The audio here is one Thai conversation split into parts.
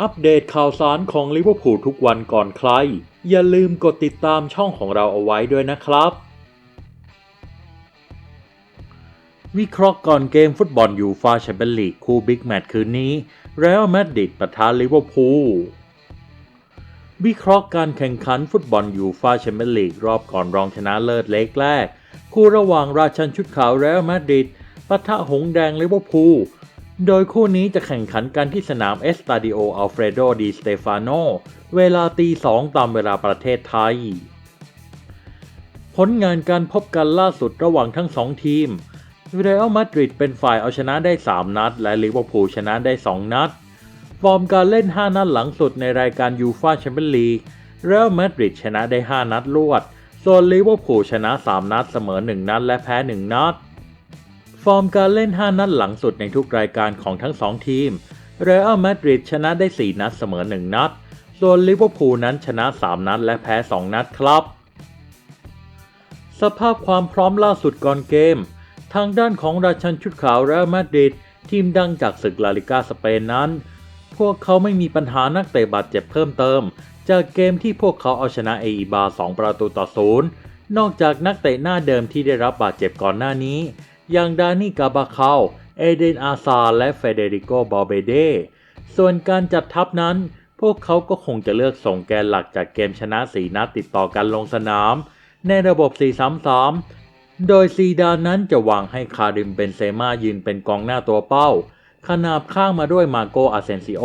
อัปเดตข่าวสารของลิเวอร์พูลทุกวันก่อนใคร อย่าลืมกดติดตามช่องของเราเอาไว้ด้วยนะครับ วิเคราะห์ก่อนเกมฟุตบอลยูฟาแชมเปี้ยนลีกคู่บิ๊กแมตช์คืนนี้เรอัลมาดริดปะทะลิเวอร์พูลวิเคราะห์การแข่งขันฟุตบอลยูฟาแชมเปี้ยนลีกรอบก่อนรองชนะเลิศเล็กแรก คู่ระหว่างราชันชุดขาวเรอัลมาดริดปะทะหงสแดงลิเวอร์พูล โดยคู่นี้จะแข่งขันกันที่สนามเอสตาดิโออัลเฟรโดดีสเตฟานโนเวลาตีสองตามเวลาประเทศไทย ผลงานการพบกันล่าสุดระหว่างทั้งสองทีมเรอัลมาดริดเป็นฝ่ายเอาชนะได้ 3 นัด และลิเวอร์พูลชนะได้ 2 นัด ฟอร์มการเล่น 5 นัดหลังสุดในรายการยูฟาแชมเปี้ยนลีกเรอัลมาดริดชนะได้ 5 นัดรวด ส่วนลิเวอร์พูลชนะ 3 นัดเสมอ 1 นัดและแพ้ 1 นัด ฟอร์มการเล่น 5 นัดหลังสุดในทุกรายการของทั้ง 2 ทีม เรอัลมาดริดชนะได้ 4 นัดเสมอ 1 นัด ส่วนลิเวอร์พูลนั้นชนะ 3 นัดและแพ้ 2 นัดครับ สภาพความพร้อมล่าสุดก่อนเกม ทางด้านของราชันชุดขาวเรอัลมาดริดทีมดังจากศึกลาลิกาสเปนนั้น พวกเขาไม่มีปัญหานักเตะบาดเจ็บเพิ่มเติม จากเกมที่พวกเขาเอาชนะเออีบา 2 ประตูต่อศูนย์นอกจากนักเตะหน้าเดิมที่ได้รับบาดเจ็บก่อนหน้านี้ อย่างดานี่กาบาคาลเอเดนอาซาและเฟเดริโกบอลเบเด ส่วนการจัดทัพนั้น พวกเขาก็คงจะเลือกส่งแกนหลักจากเกมชนะ4นัดติดต่อกันลงสนาม ในระบบ 4-3-3 โดยซีดานนั้นจะวางให้คาริมเบนเซม่ายืนเป็นกองหน้าตัวเป้า ขนาบข้างมาด้วยมาโกอาเซนซิโอ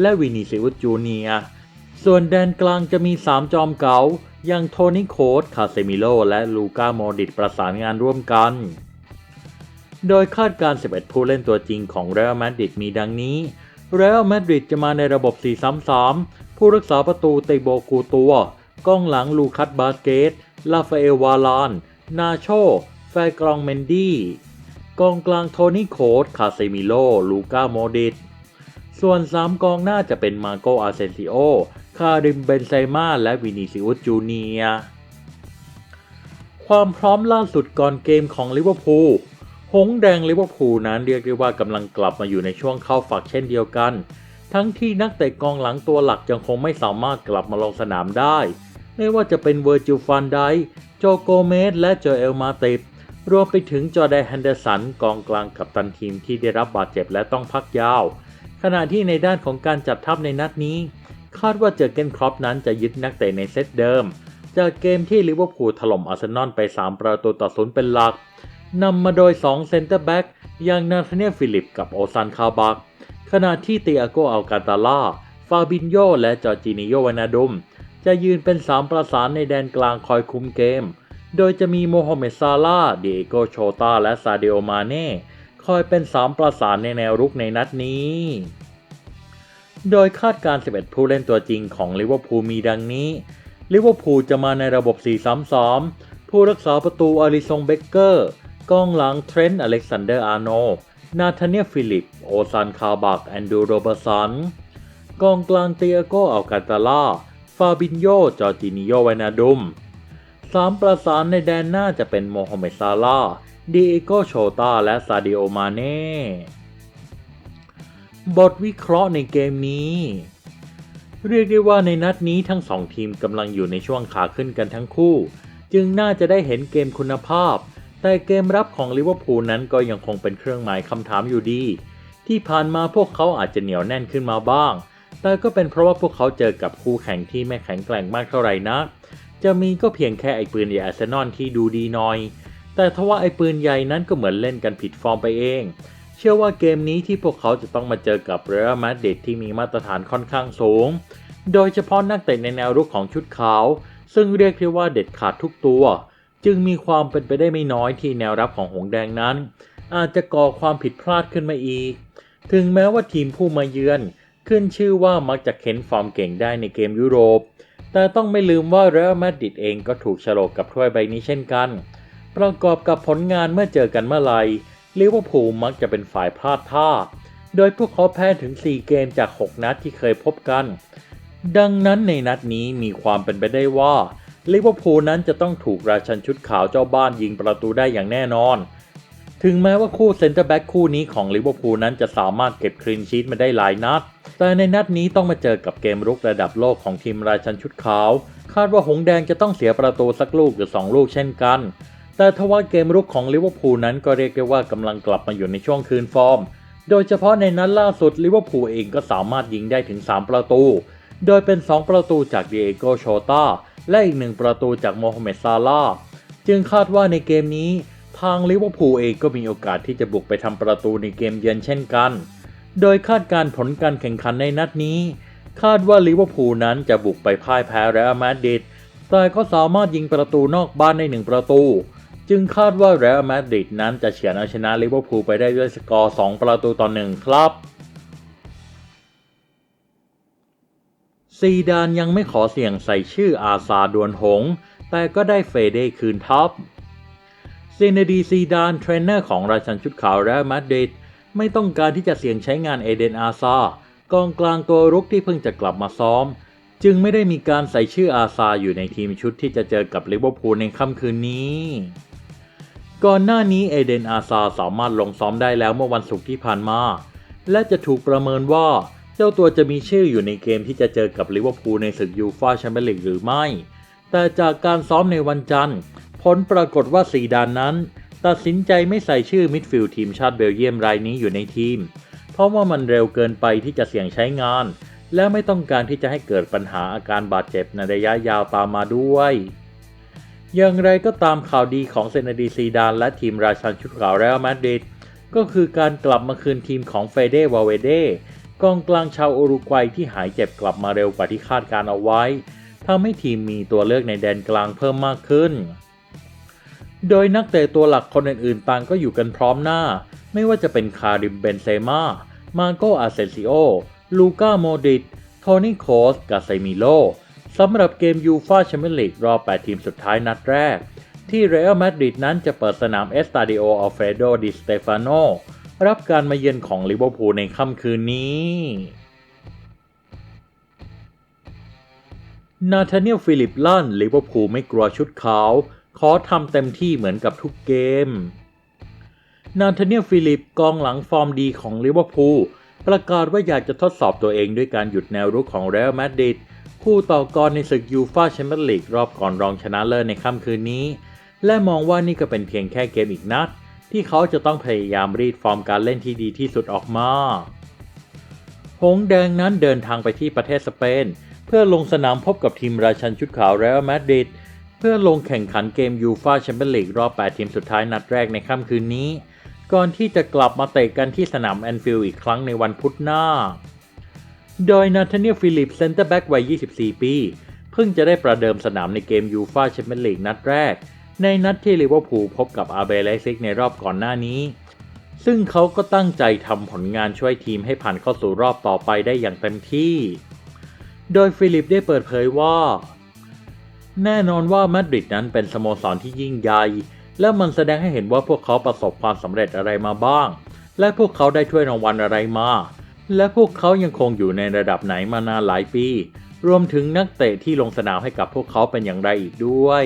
และวินิซิอุสจูเนีย ส่วนแดนกลางจะมี 3 จอมเก๋าอย่างโทนี่โคสคาเซมิโล และลูก้าโมดิตประสานงานร่วมกัน โดยคาดการ 11 ผู้เล่นตัวจริงของเรอัลมาดริดมีดังนี้เรอัลมาดริดจะมาในระบบ 4-3-3 ผู้รักษาประตูเตโบกูตัว กองหลังลูคัสบาสเกต ลาฟาเอลวาลาน นาโช แฟร์กรองเมนดี้ กองกลางโทนี่โคสคาเซมิโล ลูก้าโมดิต ส่วน 3 กองหน้าจะเป็นมาโกอาเซนซิโอ คาริมเบนไซมาและวินิซิอุสจูเนีย ความพร้อมล่าสุดก่อนเกมของลิเวอร์พูล หงแดงลิเวอร์พูลนั้นเรียกได้ว่ากำลังกลับมาอยู่ในช่วงเข้าฝักเช่นเดียวกัน ทั้งที่นักเตะกองหลังตัวหลักยังคงไม่สามารถกลับมาลงสนามได้ ไม่ว่าจะเป็นเวอร์จิลฟันไดโจโกเมสและโจเอลมาติฟรวมไปถึงจอแดนแฮนเดอร์สันกองกลางกับตันทีมที่ได้รับบาดเจ็บและต้องพักยาว ขณะที่ในด้านของการจัดทัพในนัดนี้ คาดว่าเจอเกนครอปนั้นจะยึดนักเตะในเซตเดิม จากเกมที่ลิเวอร์พูลถล่มอาร์เซนอลไป 3 ประตูต่อศูนย์เป็นหลัก นำมาโดย 2 เซนเตอร์แบ็กอย่างนาธาเนียลฟิลิปกับโอซันคาบัก ขณะที่เตียโกอัลกาตาล่า ฟาบินโยและจอร์จินิโยวานาดุม จะยืนเป็น 3 ประสานในแดนกลางคอยคุมเกม โดยจะมีโมฮัมเหม็ดซาลาห์เดโกโชตาและซาเดโอมาเน่คอยเป็น 3 ประสานในแนวรุกในนัดนี้ โดยคาดการ 11 ผู้เล่นตัวจริงของลิเวอร์พูลมีดังนี้ ลิเวอร์พูลจะมาในระบบ 4-3-3ผู้รักษาประตูอาริซงเบเกอร์ กองหลังเทรนต์อเล็กซานเดอร์อาร์โน นาธาเนียฟิลิป โอซันคาบัก แอนดูโรเบอร์สัน กองกลางเตียโกอัลกาตาล่าฟาบินโย จอร์จินิโยวานาดุมสามประสานในแดนหน้าจะเป็นโมฮัมเหม็ดซาลาดีเอโกโชตาและซาดิโอมาเน่ บทวิเคราะห์ในเกมนี้ เรียกได้ว่าในนัดนี้ทั้งสองทีมกำลังอยู่ในช่วงขาขึ้นกันทั้งคู่ จึงน่าจะได้เห็นเกมคุณภาพ แต่เกมรับของลิเวอร์พูลนั้นก็ยังคงเป็นเครื่องหมายคำถามอยู่ดี ที่ผ่านมาพวกเขาอาจจะเหนียวแน่นขึ้นมาบ้าง แต่ก็เป็นเพราะว่าพวกเขาเจอกับคู่แข่งที่ไม่แข็งแกร่งมากเท่าไหร่นักจะมีก็เพียงแค่ไอ้ปืนใหญ่อาร์เซนอลที่ดูดีหน่อย แต่ทว่าไอ้ปืนใหญ่นั้นก็เหมือนเล่นกันผิดฟอร์มไปเอง เชื่อว่าเกมนี้ที่พวกเขาจะต้องมาเจอกับเรอัลมาดริดที่มีมาตรฐานค่อนข้างสูง โดยเฉพาะนักเตะในแนวรุกของชุดขาว ซึ่งเรียกได้ว่าเด็ดขาดทุกตัว จึงมีความเป็นไปได้ไม่น้อยที่แนวรับของหงแดงนั้น อาจจะก่อความผิดพลาดขึ้นมาอีก ถึงแม้ว่าทีมผู้มาเยือน ขึ้นชื่อว่ามักจะเค้นฟอร์มเก่งได้ในเกมยุโรป แต่ต้องไม่ลืมว่าเรอัลมาดริดเองก็ถูกฉลกกับถ้วยใบนี้เช่นกัน ประกอบกับผลงานเมื่อเจอกันเมื่อไหร่ลิเวอร์พูลมักจะเป็นฝ่ายพลาดท่า โดยพวกเขาแพ้ถึง 4 เกมจาก 6 นัดที่เคยพบกัน ดังนั้นในนัดนี้มีความเป็นไปได้ว่า ลิเวอร์พูลนั้นจะต้องถูกราชันชุดขาวเจ้าบ้านยิงประตูได้อย่างแน่นอน ถึงแม้ว่าคู่เซนเตอร์แบ็กคู่นี้ของลิเวอร์พูลนั้นจะสามารถเก็บคลีนชีตมาได้หลายนัด แต่ในนัดนี้ต้องมาเจอกับเกมรุกระดับโลกของทีมราชันชุดขาว คาดว่าหงแดงจะต้องเสียประตูสักลูกหรือ 2 ลูกเช่นกัน แต่ทว่าเกมรุกของลิเวอร์พูลนั้นก็เรียกได้ว่ากำลังกลับมาอยู่ในช่วงคืนฟอร์ม โดยเฉพาะในนัดล่าสุดลิเวอร์พูลเองก็สามารถยิงได้ถึง 3 ประตู โดยเป็น 2 ประตูจากเดเอโกโชตา และอีกหนึ่งประตูจากโมฮัมเหม็ดซาลาห์จึงคาดว่าในเกมนี้ทางลิเวอร์พูลเองก็มีโอกาสที่จะบุกไปทำประตูในเกมเยือนเช่นกัน โดยคาดการผลการแข่งขันในนัดนี้ คาดว่าลิเวอร์พูลนั้นจะบุกไปพ่ายแพ้เรอัลมาดริดแต่ก็สามารถยิงประตูนอกบ้านได้หนึ่งประตู จึงคาดว่าเรอัลมาดริดนั้นจะเฉือนเอาชนะลิเวอร์พูลไปได้ด้วยสกอร์ 2 ประตูต่อหนึ่งครับ ซีดานยังไม่ขอเสี่ยงใส่ชื่ออาซาดวนหง แต่ก็ได้เฟเดคืนท็อปซีนดีซีดานเทรนเนอร์ของราชันชุดขาวเรอัลมาดริดไม่ต้องการที่จะเสี่ยงใช้งานเอเดนอาซากองกลางตัวรุกที่เพิ่งจะกลับมาซ้อม จึงไม่ได้มีการใส่ชื่ออาซาอยู่ในทีมชุดที่จะเจอกับลิเวอร์พูลในค่ำคืนนี้ ก่อนหน้านี้เอเดนอาซาสามารถลงซ้อมได้แล้วเมื่อวันศุกร์ที่ผ่านมา และจะถูกประเมินว่า เจ้าตัวจะมีชื่ออยู่ในเกมที่จะเจอกับลิเวอร์พูลในศึกยูฟ่าแชมเปี้ยนลีกหรือไม่ แต่จากการซ้อมในวันจันทร์ ผลปรากฏว่าซีดานนั้น ตัดสินใจไม่ใส่ชื่อมิดฟิลด์ทีมชาติเบลเยียมรายนี้อยู่ในทีม เพราะว่ามันเร็วเกินไปที่จะเสี่ยงใช้งาน และไม่ต้องการที่จะให้เกิดปัญหาอาการบาดเจ็บในระยะยาวตามมาด้วย อย่างไรก็ตามข่าวดีของเซนดีซีดานและทีมราชันชุดขาวเรอัลมาดริดก็คือการกลับมาคืนทีมของเฟเดวาเวเด กองกลางชาวอุรุกวัยที่หายเจ็บกลับมาเร็วกว่าที่คาดการเอาไว้ทำให้ทีมมีตัวเลือกในแดนกลางเพิ่มมากขึ้น โดยนักเตะตัวหลักคนอื่นๆ ต่างก็อยู่กันพร้อมหน้า ไม่ว่าจะเป็นคาริมเบนเซม่า มาโกอาเซซิโอ ลูก้าโมดิต โทนี่โคสกาเซมิโลสำหรับเกมยูฟาแชมเปี้ยนลีกรอบ 8 ทีมสุดท้ายนัดแรก ที่เรอัลมาดริดนั้นจะเปิดสนามเอสตาดิโออัลเฟรโดดิสเตฟานโน รับการมาเยือนของลิเวอร์พูลในค่ำคืนนี้ นาธาเนียลฟิลิปลั่นลิเวอร์พูลไม่กลัวชุดขาว ขอทำเต็มที่เหมือนกับทุกเกม นาธาเนียลฟิลิปกองหลังฟอร์มดีของลิเวอร์พูลประกาศว่าอยากจะทดสอบตัวเองด้วยการหยุดแนวรุกของเรอัลมาดริดคู่ต่อกรในศึกยูฟาแชมเปี้ยนลีกรอบก่อนรองชนะเลิศในค่ำคืนนี้ และมองว่านี่ก็เป็นเพียงแค่เกมอีกนัด ที่เขาจะต้องพยายามรีดฟอร์มการเล่นที่ดีที่สุดออกมา หงแดงนั้นเดินทางไปที่ประเทศสเปน เพื่อลงสนามพบกับทีมราชันชุดขาวเรอัลมาดริดเพื่อลงแข่งขันเกมยูฟาแชมเปี้ยนลีกรอบ 8 ทีมสุดท้ายนัดแรกในค่ำคืนนี้ ก่อนที่จะกลับมาเตะกันที่สนามแอนฟิลด์อีกครั้งในวันพุธหน้า โดยนาธาเนียลฟิลิปเซนเตอร์แบ็กวัย 24 ปี เพิ่งจะได้ประเดิมสนามในเกมยูฟาแชมเปี้ยนลีกนัดแรก ในนัดที่ลิเวอร์พูลพบกับอาเบเลซิกในรอบก่อนหน้านี้ ซึ่งเขาก็ตั้งใจทำผลงานช่วยทีมให้ผ่านเข้าสู่รอบต่อไปได้อย่างเต็มที่ โดยฟิลิปได้เปิดเผยว่า แน่นอนว่ามาดริดนั้นเป็นสโมสรที่ยิ่งใหญ่และมันแสดงให้เห็นว่าพวกเขาประสบความสำเร็จอะไรมาบ้าง และพวกเขาได้ถ้วยรางวัลอะไรมา และพวกเขายังคงอยู่ในระดับไหนมานานหลายปี รวมถึงนักเตะที่ลงสนามให้กับพวกเขาเป็นอย่างไรอีกด้วย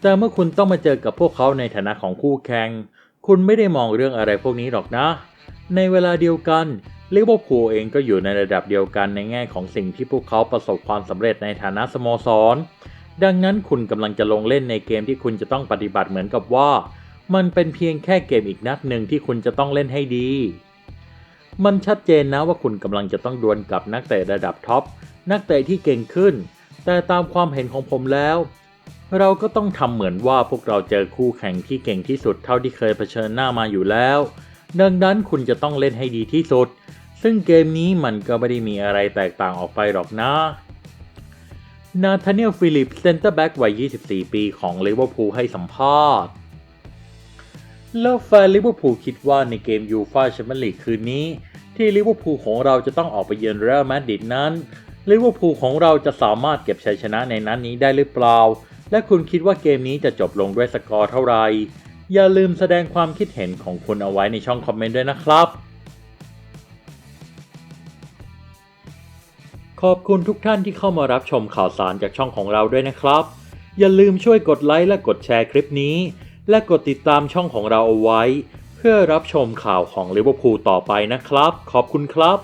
แต่เมื่อคุณต้องมาเจอกับพวกเขาในฐานะของคู่แข่ง คุณไม่ได้มองเรื่องอะไรพวกนี้หรอกนะ ในเวลาเดียวกันลิเวอร์พูลเองก็อยู่ในระดับเดียวกันในแง่ของสิ่งที่พวกเขาประสบความสำเร็จในฐานะสโมสร ดังนั้นคุณกำลังจะลงเล่นในเกมที่คุณจะต้องปฏิบัติเหมือนกับว่า มันเป็นเพียงแค่เกมอีกนัดหนึ่งที่คุณจะต้องเล่นให้ดี มันชัดเจนนะว่าคุณกำลังจะต้องดวลกับนักเตะระดับท็อปนักเตะที่เก่งขึ้น แต่ตามความเห็นของผมแล้ว เราก็ต้องทำเหมือนว่าพวกเราเจอคู่แข่งที่เก่งที่สุดเท่าที่เคยเผชิญหน้ามาอยู่แล้ว ดังนั้นคุณจะต้องเล่นให้ดีที่สุด ซึ่งเกมนี้มันก็ไม่ได้มีอะไรแตกต่างออกไปหรอกนะนาธานียลฟิลิปเซนเตอร์แบ็กวัย 24 ปีของลิเวอร์พูลให้สัมภาษณ์ แล้วแฟนลิเวอร์พูลคิดว่าในเกมยูฟ่าแชมเปี้ยนลีกคืนนี้ ที่ลิเวอร์พูลของเราจะต้องออกไปเยือนเรอัลมาดริดนั้นลิเวอร์พูลของเราจะสามารถเก็บชัยชนะในนัดนนี้ได้หรือเปล่า และคุณคิดว่าเกมนี้จะจบลงด้วยสกอร์เท่าไหร่ อย่าลืมแสดงความคิดเห็นของคุณเอาไว้ในช่องคอมเมนต์ด้วยนะครับ ขอบคุณทุกท่านที่เข้ามารับชมข่าวสารจากช่องของเราด้วยนะครับ อย่าลืมช่วยกดไลค์และกดแชร์คลิปนี้ และกดติดตามช่องของเราเอาไว้ เพื่อรับชมข่าวของลิเวอร์พูลต่อไปนะครับ ขอบคุณครับ